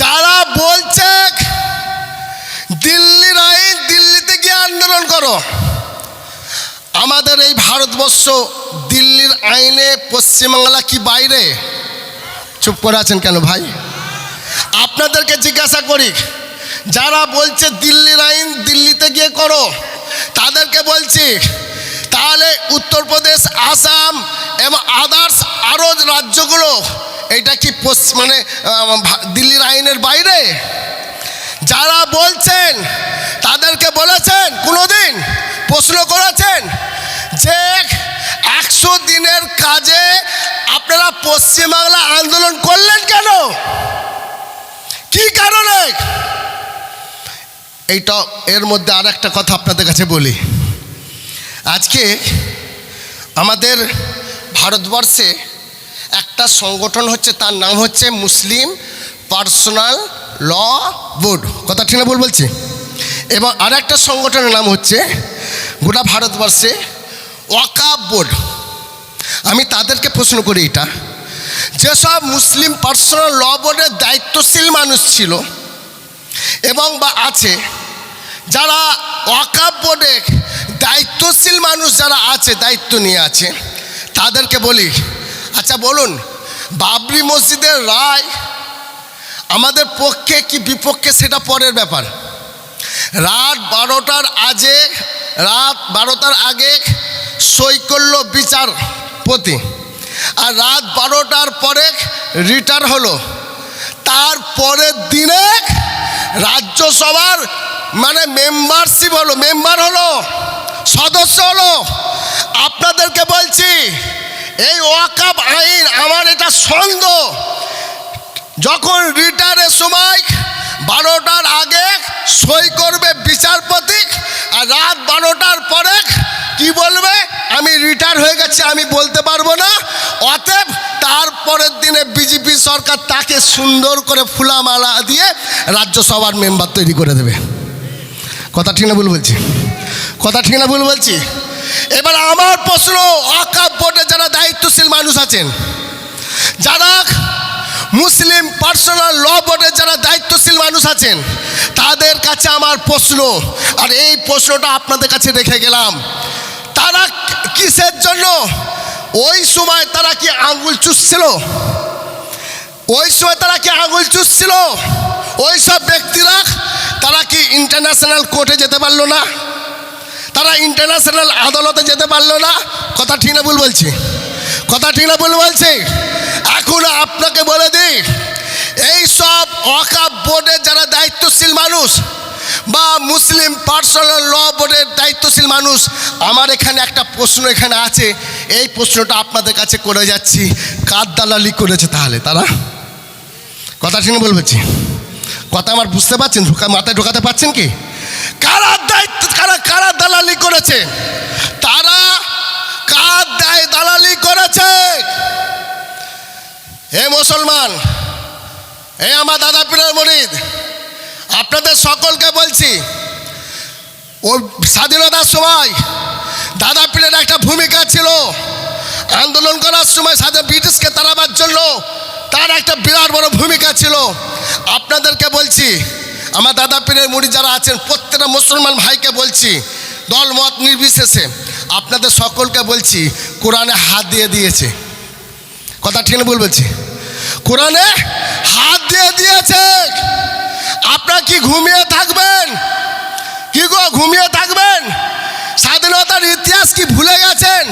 যারা বলছে দিল্লির আইন দিল্লিতে গিয়ে আন্দোলন করো। আমাদের এই ভারতবর্ষ দিল্লির আইনে পশ্চিমবাংলা কি বাইরে? চুপ করে আছেন কেন ভাই? আপনাদেরকে জিজ্ঞাসা করি, যারা বলছে দিল্লির আইন দিল্লিতে গিয়ে করো, তাদেরকে বলছি, তাহলে উত্তরপ্রদেশ, আসাম এবং আদার্স আরও রাজ্যগুলো এটা কি মানে দিল্লির আইনের বাইরে? যারা বলছেন, তাদেরকে বলেছেন, কোনোদিন প্রশ্ন করেছেন যে একশো দিনের কাজে আপনারা পশ্চিমবাংলা আন্দোলন করলেন কেন? কি কারণে? এইটা এর মধ্যে আর একটা কথা আপনাদের কাছে বলি। আজকে আমাদের ভারতবর্ষে একটা সংগঠন হচ্ছে, তার নাম হচ্ছে মুসলিম পার্সোনাল ল বোর্ড। কথা ঠিক না বল বলছি? এবং আর একটা সংগঠনের নাম হচ্ছে গোটা ভারতবর্ষে ওয়াকাব বোর্ড। আমি তাদেরকে প্রশ্ন করি এটা, যেসব মুসলিম পার্সোনাল ল বোর্ডের দায়িত্বশীল মানুষ ছিল এবং বা আছে, যারা ওয়াকাব বোর্ডে দায়িত্বশীল মানুষ যারা আছে, দায়িত্ব নিয়ে আছে, তাদেরকে বলি আচ্ছা বলুন, বাবরি মসজিদের রায় আমাদের পক্ষে কি বিপক্ষে সেটা পরের ব্যাপার। রাত বারোটার আগে, রাত বারোটার আগে করল বিচারপতি আর রাত বারোটার পরে রিটার হলো। তার পরের দিনে রাজ্যসভার মানে মেম্বারশিপ হলো, মেম্বার হলো, সদস্য হলো। আপনাদেরকে বলছি এই ওয়াকাব আইন আমার এটা সন্দেহ যখন রিটারের সময় বারোটার আগে সই করবে বিচারপতি আর রাত বারোটার পরে কি বলবে? আমি রিটায়ার হয়ে গেছি, আমি বলতে পারব না। অতএব তারপরের দিনে বিজেপি সরকার তাকে সুন্দর করে ফুলামালা দিয়ে রাজ্যসভার মেম্বার তৈরি করে দেবে। কথা ঠিক না ভুল বলছি? কথা ঠিক না ভুল বলছি? এবার আমার প্রশ্ন বোর্ডে যারা আছেন। যারা মুসলিম পার্সোনাল ল বোর্ডের যারা দায়িত্বশীল মানুষ আছেন, তাদের কাছে আমার প্রশ্ন, আর এই প্রশ্নটা আপনাদের কাছে রেখে গেলাম। তারা কিসের জন্য? ওই সময় তারা কি আঙুল চুষছিল? ওই সময় তারা কি আঙুল চুষছিল? ওই সব ব্যক্তিরা, তারা কি ইন্টারন্যাশনাল কোর্টে যেতে পারল না? তারা ইন্টারন্যাশনাল আদালতে যেতে পারল না? কথা ঠিক না ভুল বলছি। কথা ঠিক না ভুল বলছি? এখন আপনাকে বলে দিই, এই সব অকাপ বোর্ডের যারা দায়িত্বশীল মানুষ বা মুসলিম পার্সোনাল ল বোর্ডের দায়িত্বশীল মানুষ, আমার এখানে একটা প্রশ্ন এখানে আছে। এই প্রশ্নটা আপনাদের কাছে করে যাচ্ছি। কার দালালি করেছে তাহলে তারা? কথা শুনে বলবেছি কথা আমার বুঝতে পারছেন? ঢোকা মাথায় ঢোকাতে পারছেন কি? কারা দায়িত্ব কারা কারা দালালি করেছে? তারা কার দায় দালালি করেছে। হে মুসলমান, হে আমার দাদা পীরের মরিদ, আপনাদের সকলকে বলছি, ও স্বাধীনতার সময় দাদা পীরের একটা ভূমিকা ছিল। আন্দোলন করার সময় স্বাধীন ব্রিটিশকে তাড়াবার জন্য তার একটা বিরাট বড় ভূমিকা ছিল। আপনাদেরকে বলছি, আমার দাদা পীরের মুড়ি যারা আছেন, প্রত্যেকটা মুসলমান ভাইকে বলছি দল মত নির্বিশেষে আপনাদের সকলকে বলছি, কোরআনে হাত দিয়ে দিয়েছে। কথা ঠিক না ভুল বলছি। কোরআনে হাত দিয়ে দিয়েছে। আপনারা কি ঘুমিয়ে থাকবেন? কি গো, ঘুমিয়ে থাকবেন? স্বাধীনতার ইতিহাস কি ভুলে গেছেন?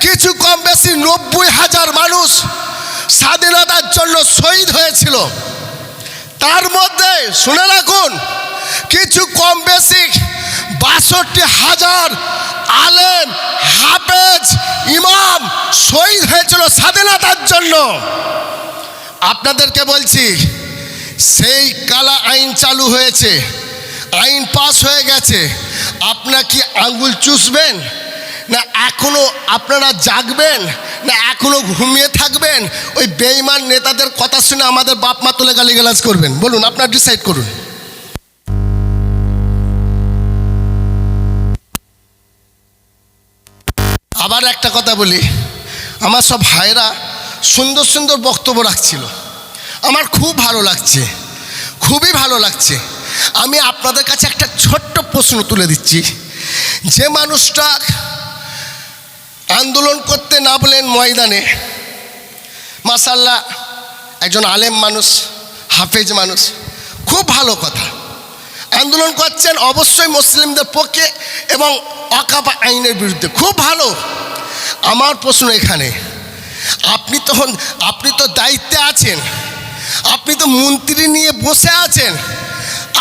কিছু কম বেশি নব্বই হাজার মানুষ স্বাধীনতার জন্য শহীদ হয়েছিল। তার মধ্যে, শুনে রাখুন, কিছু কম বেশি বাষট্টি হাজার আলেম, হাফেজ, ইমাম শহীদ হয়েছিল স্বাধীনতার জন্য। আপনাদেরকে বলছি, সেই কালা আইন চালু হয়েছে, আইন পাস হয়ে গেছে। আপনারা কি আঙ্গুল চুষবেন? না এখনও আপনারা জাগবেন? না এখনও ঘুমিয়ে থাকবেন? ওই বেইমান নেতাদের কথা শুনে আমাদের বাপ মা তুলে গালিগালাজ করবেন। বলুন, আপনারা ডিসাইড করুন। একটা কথা বলি। আমার সব ভাইরা সুন্দর সুন্দর বক্তব্য রাখছিল। আমার খুব ভালো লাগছে। খুবই ভালো লাগছে। আমি আপনাদের কাছে একটা ছোট্ট প্রশ্ন তুলে দিচ্ছি। যে মানুষটা আন্দোলন করতে না বলেন ময়দানে মাসাল্লাহ একজন আলেম মানুষ, হাফেজ মানুষ, খুব ভালো কথা। আন্দোলন করছেন অবশ্যই মুসলিমদের পক্ষে এবং অকাপা আইনের বিরুদ্ধে। খুব ভালো। আমার প্রশ্ন এখানে, আপনি তখন, আপনি তো দায়িত্বে আছেন, আপনি তো মন্ত্রী নিয়ে বসে আছেন,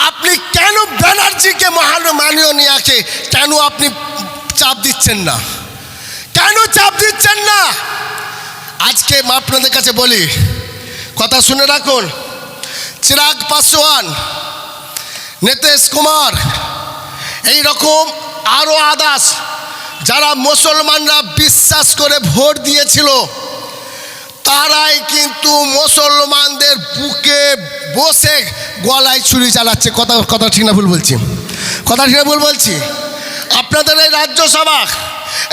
আপনি কেন ব্যানার্জিকে মহান মাননীয়াকে কেন আপনি চাপ দিচ্ছেন না? কেন চাপ দিচ্ছেন না? আজকে আপনাদের কাছে বলি, কথা শুনে রাখুন, চিরাগ পাসওয়ান, নীতিশ কুমার এই রকম আরও আদাস যারা মুসলমানরা বিশ্বাস করে ভোট দিয়েছিল, তারাই কিন্তু মুসলমানদের বুকে বসে গলায় ছুরি চালাচ্ছে। কথা কথা ঠিক না ভুল বলছি। কথা ঠিক না ভুল বলছি? আপনাদের এই রাজ্যসভা,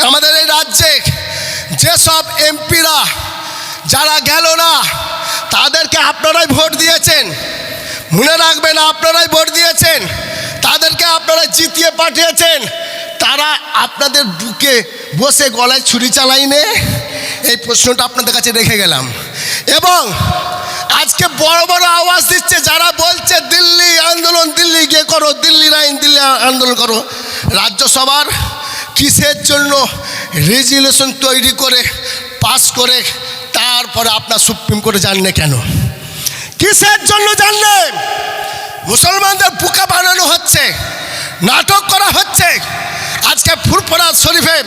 আমাদের এই রাজ্যে যেসব এমপিরা, যারা গেল না, তাদেরকে আপনারাই ভোট দিয়েছেন। মনে রাখবেন, আপনারাই ভোট দিয়েছেন। তাদেরকে আপনারা জিতিয়ে পাঠিয়েছেন। তারা আপনাদের বুকে বসে গলায় ছুরি চালাইনে এই প্রশ্নটা আপনাদের কাছে রেখে গেলাম। এবং আজকে বড় বড় আওয়াজ দিচ্ছে, যারা বলছে দিল্লি আন্দোলন, দিল্লি গিয়ে করো দিল্লির আইন দিল্লি আন্দোলন করো। রাজ্যসভার কিসের জন্য রেজুলেশন তৈরি করে, পাস করে, তারপরে আপনার সুপ্রিম কোর্টে জানলে কেন? কিসের জন্য জানলেন মুসলমানদের বুকা বানানো হচ্ছে, নাটক করা হচ্ছে আজকে ফুরফরা শরীফে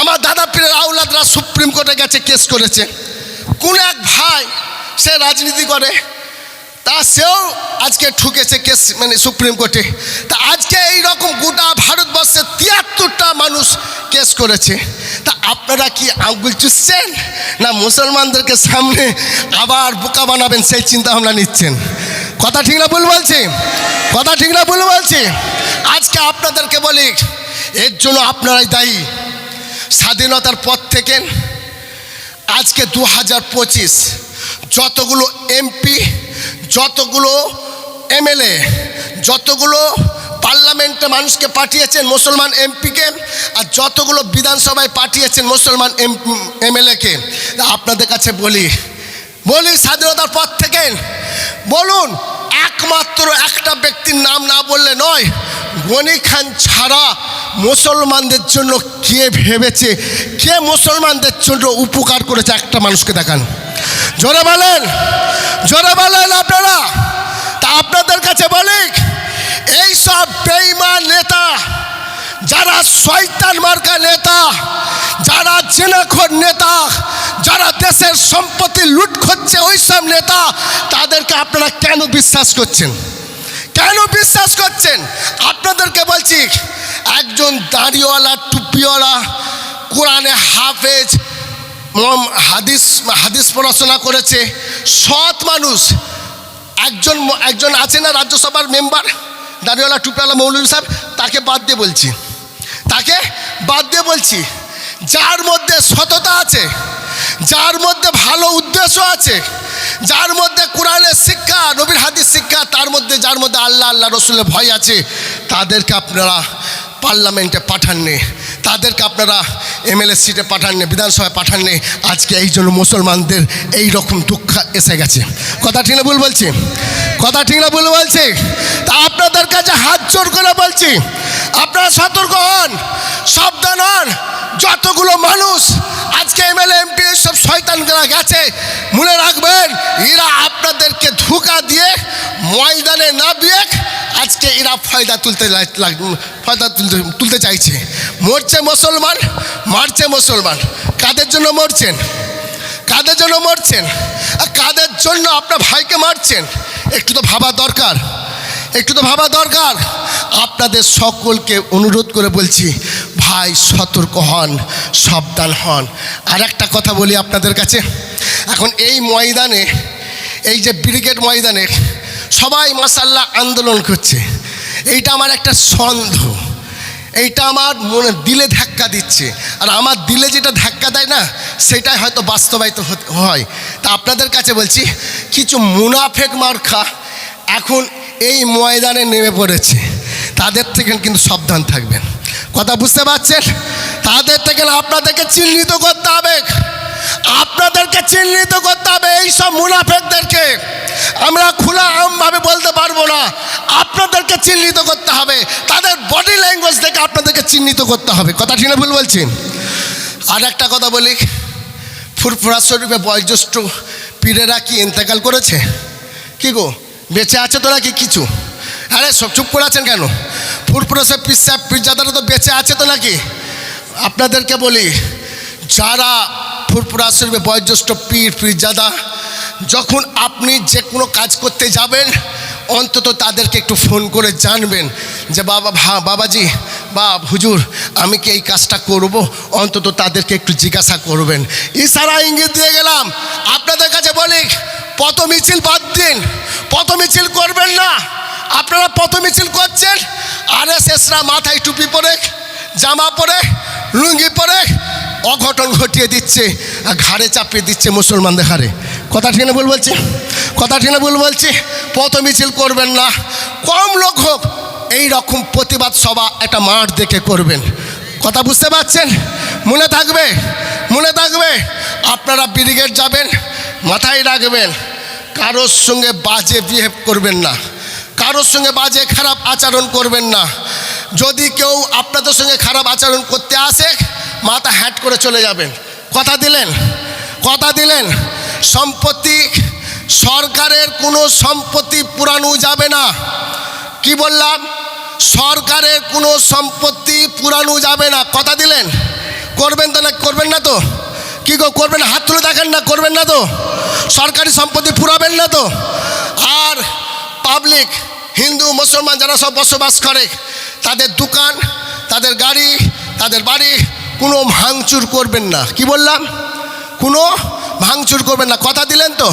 আমার দাদা পীরের আউলাদরা সুপ্রিম কোর্টে গেছে, কেস করেছে। কোন এক ভাই সে রাজনীতি করে, তা সেও আজকে ঠুকেছে কেস মানে সুপ্রিম কোর্টে। তা আজকে এই রকম গোটা ভারতবর্ষে তিয়াত্তরটা মানুষ কেস করেছে। তা আপনারা কি আঙ্গুল চুষছেন না মুসলমানদেরকে সামনে আবার বোকা বানাবেন সেই চিন্তা ভাবনা নিচ্ছেন? কথা ঠিক না ভুল বলছি? কথা ঠিক না ভুল বলছি? আজকে আপনাদেরকে বলি এর জন্য আপনারাই দায়ী। স্বাধীনতার পর থেকে আজকে দু হাজার পঁচিশ যতগুলো এমপি, যতগুলো এমএলএ, যতগুলো পার্লামেন্টে মানুষকে পাঠিয়েছেন মুসলমান এমপিকে আর যতগুলো বিধানসভায় পাঠিয়েছেন মুসলমান এম, এমএলএকে, আপনাদের কাছে বলি বলি স্বাধীনতার পর থেকে বলুন, একমাত্র একটা ব্যক্তির নাম না বললে নয় গনি খান ছাড়া মুসলমানদের জন্য কে ভেবেছে, কে মুসলমানদের জন্য উপকার করেছে একটা মানুষকে দেখান। জোরে বলেন জোরে বলেন আপনারা। তা আপনাদের কাছে বলি এই সব বেইমান নেতা, যারা শয়তান মার্কা নেতা, যারা জেনাখোর নেতা, যারা দেশের সম্পত্তি লুট করছে ওই সব নেতা, তাদেরকে আপনারা কেন বিশ্বাস করছেন? কেন বিশ্বাস করছেন? আপনাদেরকে বলছি, একজন দাড়িওয়ালা, টুপিওয়ালা, কোরআনে হাফেজ হাদিস হাদিস পড়াশোনা করেছে, সৎ মানুষ। একজন একজন আছে না রাজ্যসভার মেম্বার? দাড়িওয়ালা, টুপিওয়ালা মৌলভী সাহেব, তাকে বাদ দিয়ে বলছি। তাকে বাদ দিয়ে বলছি, যার মধ্যে সততা আছে, যার মধ্যে ভালো উদ্দেশ্য আছে, যার মধ্যে কোরআনের শিক্ষা, নবীর হাদিস তার মধ্যে, যার মধ্যে আল্লাহ আল্লাহ রসুলের ভয় আছে, তাদেরকে আপনারা পার্লামেন্টে পাঠাননি তাদেরকে আপনারা এমএলএ সিটে পাঠাননি বিধানসভায় পাঠাননি আজকে এই জন্য মুসলমানদের এই রকম দুঃখ এসে গেছে। কথা ঠিক না ভুল বলছি? কথা ঠিক না ভুল বলছি? তা আপনাদের কাছে হাত জোর করে বলছি, আপনারা সতর্ক হন, সাবধান হন। যতগুলো মানুষ আজকে এমএলএ, এমপি সব শয়তানরা গেছে, মনে রাখবেন, এরা আপনাদেরকে ধোকা দিয়ে ময়দানে না দিয়ে আজকে এরা ফয়দা তুলতে ফয়দা তুলতে তুলতে চাইছে। মরছে মুসলমান, মারছে মুসলমান। কাদের জন্য মরছেন? কাদের জন্য মরছেন? আর কাদের জন্য আপনার ভাইকে মারছেন? একটু তো ভাবা দরকার। একটু তো ভাবা দরকার। আপনাদের সকলকে অনুরোধ করে বলছি, ভাই সতর্ক হন, সাবধান হন। আর একটা কথা বলি আপনাদের কাছে। এখন এই ময়দানে, এই যে ব্রিগেড ময়দানে সবাই মাসাল্লাহ আন্দোলন করছে। এইটা আমার একটা সন্দেহ এইটা আমার মনে দিলে ধাক্কা দিচ্ছে। আর আমার দিলে যেটা ধাক্কা দেয় না, সেটাই হয়তো বাস্তবায়িত হয়। তা আপনাদের কাছে বলছি, কিছু মুনাফেক মার্খা এখন এই ময়দানে নেমে পড়েছে। তাদের থেকে কিন্তু সাবধান থাকবেন। কথা বুঝতে পারছেন? তাদের থেকে আপনাদেরকে চিহ্নিত করতে হবে। আপনাদেরকে চিহ্নিত করতে হবে এইসব মুনাফেকদেরকে। আমরা খোলা আমভাবে বলতে পারব না। আপনাদেরকে চিহ্নিত করতে হবে। তাদের বডি ল্যাঙ্গুয়েজ থেকে আপনাদেরকে চিহ্নিত করতে হবে। কথা ঠিক ভুল বলছেন? আর একটা কথা বলি। ফুরফুরা শরীফে বয়োজ্যেষ্ঠ পীরেরা কি ইন্তেকাল করেছে? কি গো, বেঁচে আছে তো নাকি কিছু? আরে সব চুপ করে আছেন কেন? ফুরফুরা সব পিসাব পিরজাদারা তো বেঁচে আছে তো নাকি? আপনাদেরকে বলি, যারা ফুরফুরা শরীফে বয়োজ্যেষ্ঠ পীর পীরজাদা, যখন আপনি যে কোনো কাজ করতে যাবেন, অন্তত তাদেরকে একটু ফোন করে জানবেন যে, বাবা, ভা, বাবাজি, বা, হুজুর, আমি কি এই কাজটা করব? অন্তত তাদেরকে একটু জিজ্ঞাসা করবেন। ইশারা ইঙ্গিত দিয়ে গেলাম, আপনাদের কাছে বলি, পথ মিছিল বাদ দিন, পথ মিছিল করবেন না। আপনারা পথ মিছিল করছেন, আর এস এসরা মাথায় টুপি পরে, জামা পরে, লুঙ্গি পরে অঘটন ঘটিয়ে দিচ্ছে, আর ঘাড়ে চাপিয়ে দিচ্ছে মুসলমানদের ঘাড়ে কথা ঠিক না ভুল বলছি? কথা ঠিক না ভুল বলছি? পথ মিছিল করবেন না। কম লোক হোক এই রকম প্রতিবাদ সভা একটা মাঠ দেখে করবেন। কথা বুঝতে পারছেন? মনে থাকবে? মনে থাকবে? আপনারা ব্রিগেড যাবেন, মাথায় রাখবেন। কারোর সঙ্গে বাজে বিহেভ করবেন না। কারোর সঙ্গে বাজে খারাপ আচরণ করবেন না। যদি কেউ আপনাদের সঙ্গে খারাপ আচরণ করতে আসে মাথা হ্যাট করে চলে যাবেন। কথা দিলেন? কথা দিলেন? সম্পত্তি সরকারের কোনো সম্পত্তি পুরানো যাবে না। কি বললাম? সরকারের কোনো সম্পত্তি পুরানো যাবে না। কথা দিলেন? করবেন তো না, করবেন না তো? কি গো, করবেন? হাত তুলে দেখেন না, করবেন না তো? সরকারি সম্পত্তি পুরাবেন না তো? আর পাবলিক, হিন্দু, মুসলমান যারা সব বসবাস করে, তাদের দোকান, তাদের গাড়ি, তাদের বাড়ি কোনো ভাঙচুর করবেন না। কি বললাম? কোনো ভাঙচুর করবেন না। কথা দিলেন তো?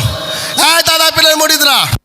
হ্যাঁ দাদা পেলেন মরিদরা।